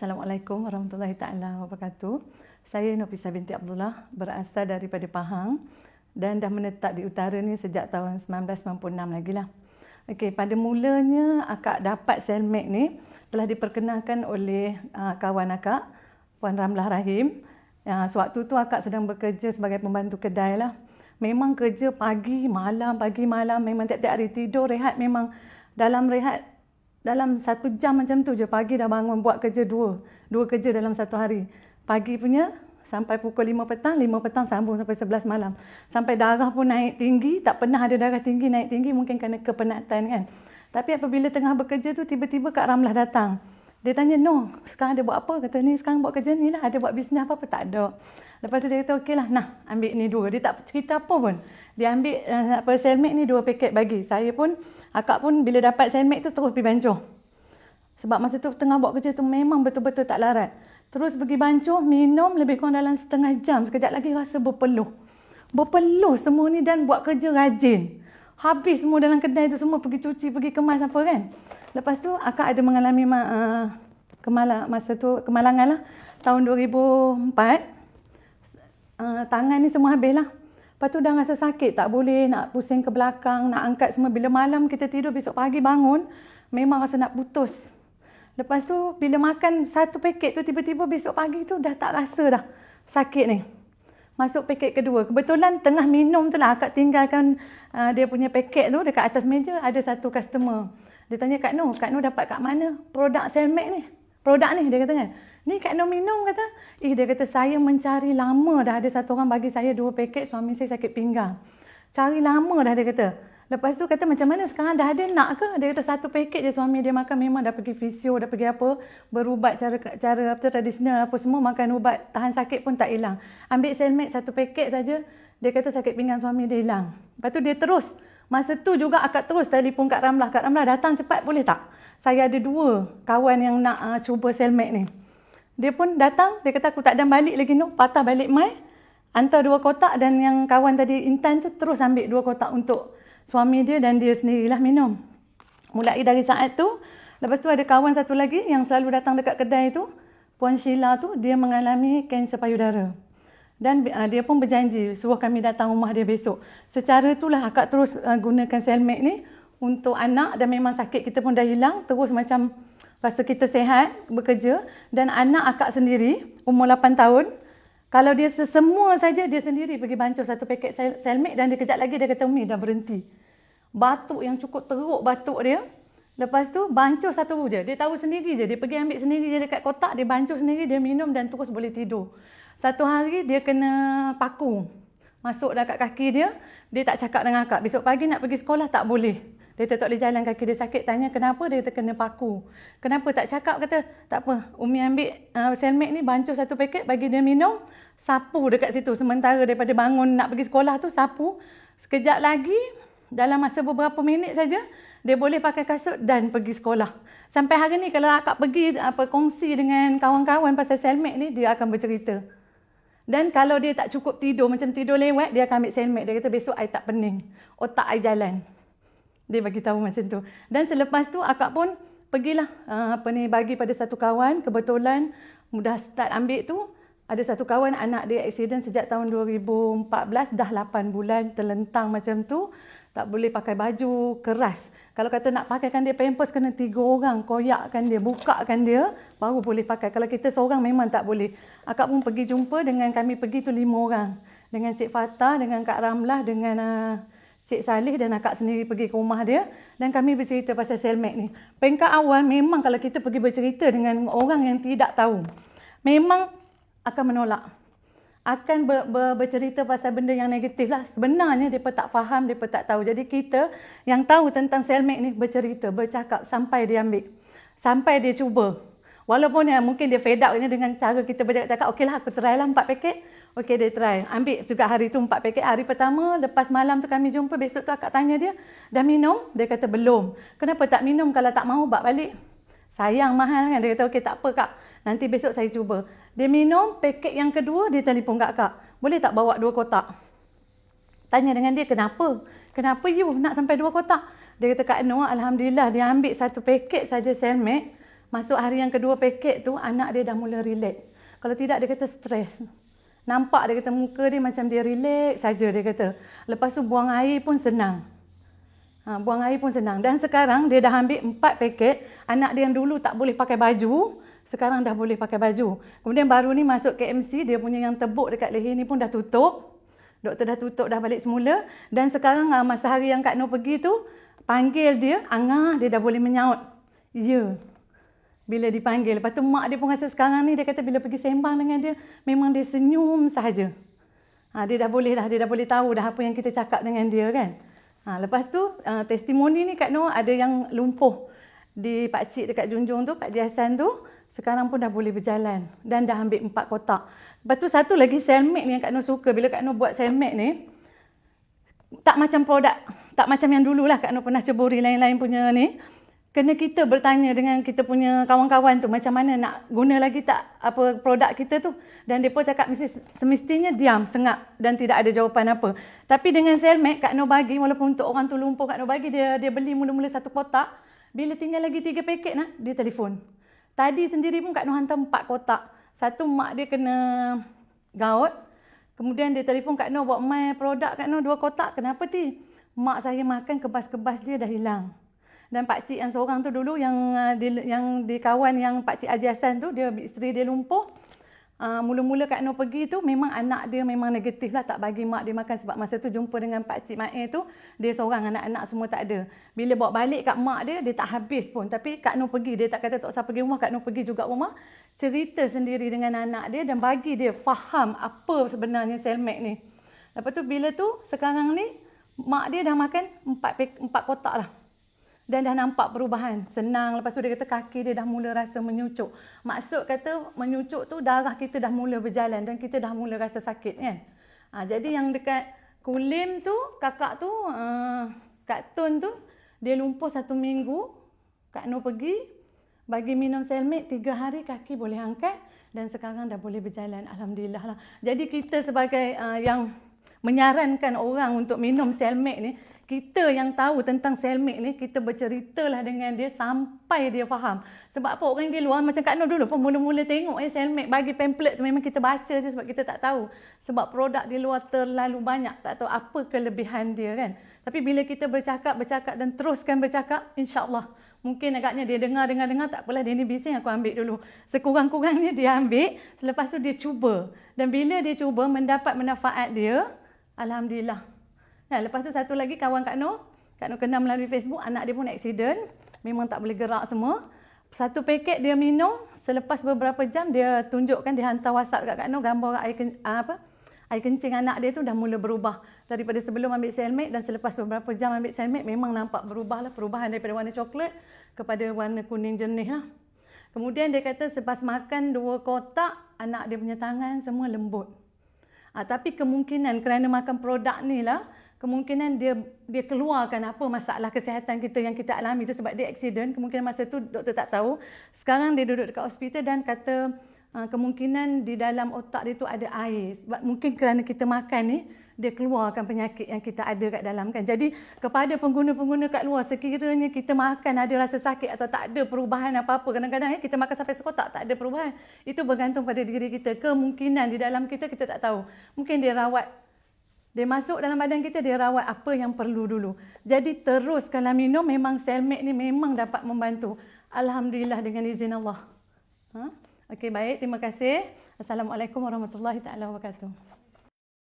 Assalamualaikum warahmatullahi taala wabarakatuh. Saya Nofisa binti Abdullah berasal daripada Pahang dan dah menetap di utara ni sejak tahun 1996 lagi lah. Okey, pada mulanya akak dapat Selmek ni telah diperkenalkan oleh uh, kawan akak Puan Ramlah Rahim. Uh, sewaktu tu akak sedang bekerja sebagai pembantu kedai lah. Memang kerja pagi, malam, pagi, malam. Memang tiap-tiap hari tidur, rehat memang dalam rehat dalam satu jam macam tu je pagi dah bangun buat kerja dua. Dua kerja dalam satu hari. Pagi punya sampai pukul lima petang, lima petang sambung sampai sebelas malam. Sampai darah pun naik tinggi, tak pernah ada darah tinggi naik tinggi mungkin kerana kepenatan kan. Tapi apabila tengah bekerja tu tiba-tiba Kak Ramlah datang. Dia tanya, no, sekarang dia buat apa? Kata ni sekarang buat kerja ni lah, ada buat bisnes apa-apa? Tak ada. Lepas tu dia kata, okey lah, nah ambil ni dua. Dia tak cerita apa pun. Dia ambil uh, apa selmek ni dua paket bagi. Saya pun, akak pun bila dapat selmek tu terus pergi bancuh. Sebab masa tu tengah buat kerja tu memang betul-betul tak larat. Terus pergi bancuh, minum lebih kurang dalam setengah jam. Sekejap lagi rasa berpeluh. Berpeluh semua ni dan buat kerja rajin. Habis semua dalam kedai tu semua pergi cuci, pergi kemas apa kan. Lepas tu akak ada mengalami uh, kemala, masa tu kemalangan lah. Tahun 2004. Uh, tangan ni semua habis lah. Lepas tu dah rasa sakit, tak boleh nak pusing ke belakang, nak angkat semua. Bila malam kita tidur, besok pagi bangun, memang rasa nak putus. Lepas tu bila makan satu paket tu tiba-tiba besok pagi tu dah tak rasa dah sakit ni. Masuk paket kedua. Kebetulan tengah minum tu lah akak tinggalkan uh, dia punya paket tu dekat atas meja ada satu customer. Dia tanya Kak Noh, Kak Noh dapat kat mana produk Selmac ni? Produk ni dia kata kan. Ni Kak Noh minum kata. Eh dia kata saya mencari lama dah ada satu orang bagi saya dua paket suami saya sakit pinggang. Cari lama dah dia kata. Lepas tu kata macam mana sekarang dah ada nak ke? Dia kata satu paket je suami dia makan memang dah pergi fisio, dah pergi apa, berubat cara cara apa tradisional apa semua makan ubat tahan sakit pun tak hilang. Ambil Selmac satu paket saja, dia kata sakit pinggang suami dia hilang. Lepas tu dia terus Masa tu juga akak terus telefon Kak Ramlah. Kak Ramlah datang cepat boleh tak? Saya ada dua kawan yang nak uh, cuba Selmac ni. Dia pun datang, dia kata aku tak ada balik lagi no, patah balik mai. Hantar dua kotak dan yang kawan tadi Intan tu terus ambil dua kotak untuk suami dia dan dia sendirilah minum. Mulai dari saat tu, lepas tu ada kawan satu lagi yang selalu datang dekat kedai tu, Puan Sheila tu, dia mengalami kanser payudara. Dan uh, dia pun berjanji suruh kami datang rumah dia besok. Secara itulah akak terus uh, gunakan Selmac ni untuk anak dan memang sakit kita pun dah hilang. Terus macam rasa kita sehat bekerja. Dan anak akak sendiri umur 8 tahun. Kalau dia semua saja dia sendiri pergi bancuh satu paket Selmac dan dia kejap lagi dia kata Umi dah berhenti. Batuk yang cukup teruk batuk dia. Lepas tu bancuh satu je. Dia tahu sendiri je. Dia pergi ambil sendiri je dekat kotak. Dia bancuh sendiri. Dia minum dan terus boleh tidur. Satu hari dia kena paku. Masuk dekat kaki dia, dia tak cakap dengan akak. Besok pagi nak pergi sekolah tak boleh. Dia tak boleh jalan kaki dia sakit. Tanya kenapa dia terkena paku. Kenapa tak cakap kata tak apa. Umi ambil uh, Selmac ni bancuh satu paket bagi dia minum. Sapu dekat situ. Sementara daripada bangun nak pergi sekolah tu sapu. Sekejap lagi dalam masa beberapa minit saja dia boleh pakai kasut dan pergi sekolah. Sampai hari ni kalau akak pergi apa kongsi dengan kawan-kawan pasal Selmac ni dia akan bercerita. Dan kalau dia tak cukup tidur, macam tidur lewat, dia akan ambil selmek. Dia kata, besok I tak pening. Otak I jalan. Dia bagi tahu macam tu. Dan selepas tu, akak pun pergilah uh, apa ni bagi pada satu kawan. Kebetulan, mudah start ambil tu, ada satu kawan anak dia aksiden sejak tahun 2014, dah 8 bulan terlentang macam tu tak boleh pakai baju keras. Kalau kata nak pakaikan dia pampers kena tiga orang koyakkan dia, bukakan dia baru boleh pakai. Kalau kita seorang memang tak boleh. Akak pun pergi jumpa dengan kami pergi tu lima orang. Dengan Cik Fatah, dengan Kak Ramlah, dengan uh, Cik Salih dan akak sendiri pergi ke rumah dia dan kami bercerita pasal Selmac ni. Pengkat awal memang kalau kita pergi bercerita dengan orang yang tidak tahu, memang akan menolak akan ber, ber, bercerita pasal benda yang negatif lah. Sebenarnya dia tak faham, dia tak tahu. Jadi kita yang tahu tentang Selmac ni bercerita, bercakap sampai dia ambil. Sampai dia cuba. Walaupun ya, mungkin dia fed up dengan cara kita bercakap-cakap. Okeylah aku try lah empat paket. Okey dia try. Ambil juga hari tu empat paket. Hari pertama lepas malam tu kami jumpa. Besok tu akak tanya dia. Dah minum? Dia kata belum. Kenapa tak minum kalau tak mau bak balik? Sayang mahal kan. Dia kata okey tak apa kak. Nanti besok saya cuba. Dia minum, paket yang kedua dia telefon kat kak. Boleh tak bawa dua kotak? Tanya dengan dia, kenapa? Kenapa you nak sampai dua kotak? Dia kata, Kak Noah, Alhamdulillah dia ambil satu paket saja Selmac. Masuk hari yang kedua paket tu anak dia dah mula relax. Kalau tidak dia kata stres. Nampak dia kata muka dia macam dia relax saja dia kata. Lepas tu buang air pun senang. Ha, buang air pun senang. Dan sekarang dia dah ambil empat paket. Anak dia yang dulu tak boleh pakai baju. Sekarang dah boleh pakai baju. Kemudian baru ni masuk KMC. Dia punya yang tebuk dekat leher ni pun dah tutup. Doktor dah tutup dah balik semula. Dan sekarang ha, masa hari yang Kak Nur pergi tu. Panggil dia. Angah dia dah boleh menyaut. Ya. Bila dipanggil. Lepas tu mak dia pun rasa sekarang ni. Dia kata bila pergi sembang dengan dia. Memang dia senyum sahaja. Ha, dia dah boleh dah. Dia dah boleh tahu dah apa yang kita cakap dengan dia kan. Ha, lepas tu uh, testimoni ni Kak Noh ada yang lumpuh di Pak Cik dekat Junjung tu, Pak Jiasan tu. Sekarang pun dah boleh berjalan dan dah ambil empat kotak. Lepas tu satu lagi selmate ni yang Kak Noh suka. Bila Kak Noh buat selmate ni, tak macam produk, tak macam yang dulu lah Kak Noh pernah ceburi lain-lain punya ni kena kita bertanya dengan kita punya kawan-kawan tu macam mana nak guna lagi tak apa produk kita tu. Dan depa cakap mesti semestinya diam sengak dan tidak ada jawapan apa. Tapi dengan Selmac Kak Noh bagi walaupun untuk orang tu lumpuh Kak Noh bagi dia dia beli mula-mula satu kotak. Bila tinggal lagi tiga paket nah dia telefon. Tadi sendiri pun Kak Noh hantar empat kotak. Satu mak dia kena gaut. Kemudian dia telefon Kak Noh buat my produk Kak Noh dua kotak. Kenapa ti? Mak saya makan kebas-kebas dia dah hilang dan pak cik yang seorang tu dulu yang uh, di, yang di kawan yang pak cik Haji Hassan tu dia isteri dia lumpuh. Uh, mula-mula Kak Nur pergi tu memang anak dia memang negatif lah tak bagi mak dia makan sebab masa tu jumpa dengan pak cik Mae tu dia seorang anak-anak semua tak ada. Bila bawa balik kat mak dia dia tak habis pun. Tapi Kak Nur pergi dia tak kata tak usah pergi rumah Kak Nur pergi juga rumah cerita sendiri dengan anak dia dan bagi dia faham apa sebenarnya selmek ni. Lepas tu bila tu sekarang ni mak dia dah makan empat empat kotak lah dan dah nampak perubahan. Senang. Lepas tu dia kata kaki dia dah mula rasa menyucuk. Maksud kata menyucuk tu darah kita dah mula berjalan dan kita dah mula rasa sakit kan. Ha, jadi yang dekat kulim tu, kakak tu, uh, Kak Tun tu, dia lumpuh satu minggu. Kak Nur pergi, bagi minum selmate, tiga hari kaki boleh angkat dan sekarang dah boleh berjalan. Alhamdulillah lah. Jadi kita sebagai uh, yang menyarankan orang untuk minum selmate ni, kita yang tahu tentang selmik ni, kita berceritalah dengan dia sampai dia faham. Sebab apa orang di luar, macam Kak Nur dulu pun mula-mula tengok ya selmik bagi pamphlet tu memang kita baca je sebab kita tak tahu. Sebab produk di luar terlalu banyak, tak tahu apa kelebihan dia kan. Tapi bila kita bercakap, bercakap dan teruskan bercakap, insyaAllah mungkin agaknya dia dengar, dengar, dengar, tak apalah dia ni bising aku ambil dulu. Sekurang-kurangnya dia ambil, selepas tu dia cuba. Dan bila dia cuba mendapat manfaat dia, Alhamdulillah Nah, lepas tu satu lagi kawan Kak Noh, Kak Noh kenal melalui Facebook, anak dia pun accident, memang tak boleh gerak semua. Satu paket dia minum, selepas beberapa jam dia tunjukkan, dia hantar WhatsApp kat Kak Noh, gambar air, ken, ah, apa, air kencing anak dia tu dah mula berubah. Daripada sebelum ambil selmate dan selepas beberapa jam ambil selmate, memang nampak berubah lah, perubahan daripada warna coklat kepada warna kuning jernih lah. Kemudian dia kata selepas makan dua kotak, anak dia punya tangan semua lembut. Ha, tapi kemungkinan kerana makan produk ni lah, kemungkinan dia dia keluarkan apa masalah kesihatan kita yang kita alami itu sebab dia accident kemungkinan masa tu doktor tak tahu. Sekarang dia duduk dekat hospital dan kata uh, kemungkinan di dalam otak dia tu ada air. Sebab mungkin kerana kita makan ni dia keluarkan penyakit yang kita ada kat dalam kan. Jadi kepada pengguna-pengguna kat luar sekiranya kita makan ada rasa sakit atau tak ada perubahan apa-apa kadang-kadang ya, kita makan sampai sekotak tak ada perubahan. Itu bergantung pada diri kita. Kemungkinan di dalam kita kita tak tahu. Mungkin dia rawat dia masuk dalam badan kita, dia rawat apa yang perlu dulu. Jadi terus kalau minum, memang selmate ni memang dapat membantu. Alhamdulillah dengan izin Allah. Ha? Okey, baik. Terima kasih. Assalamualaikum warahmatullahi wabarakatuh.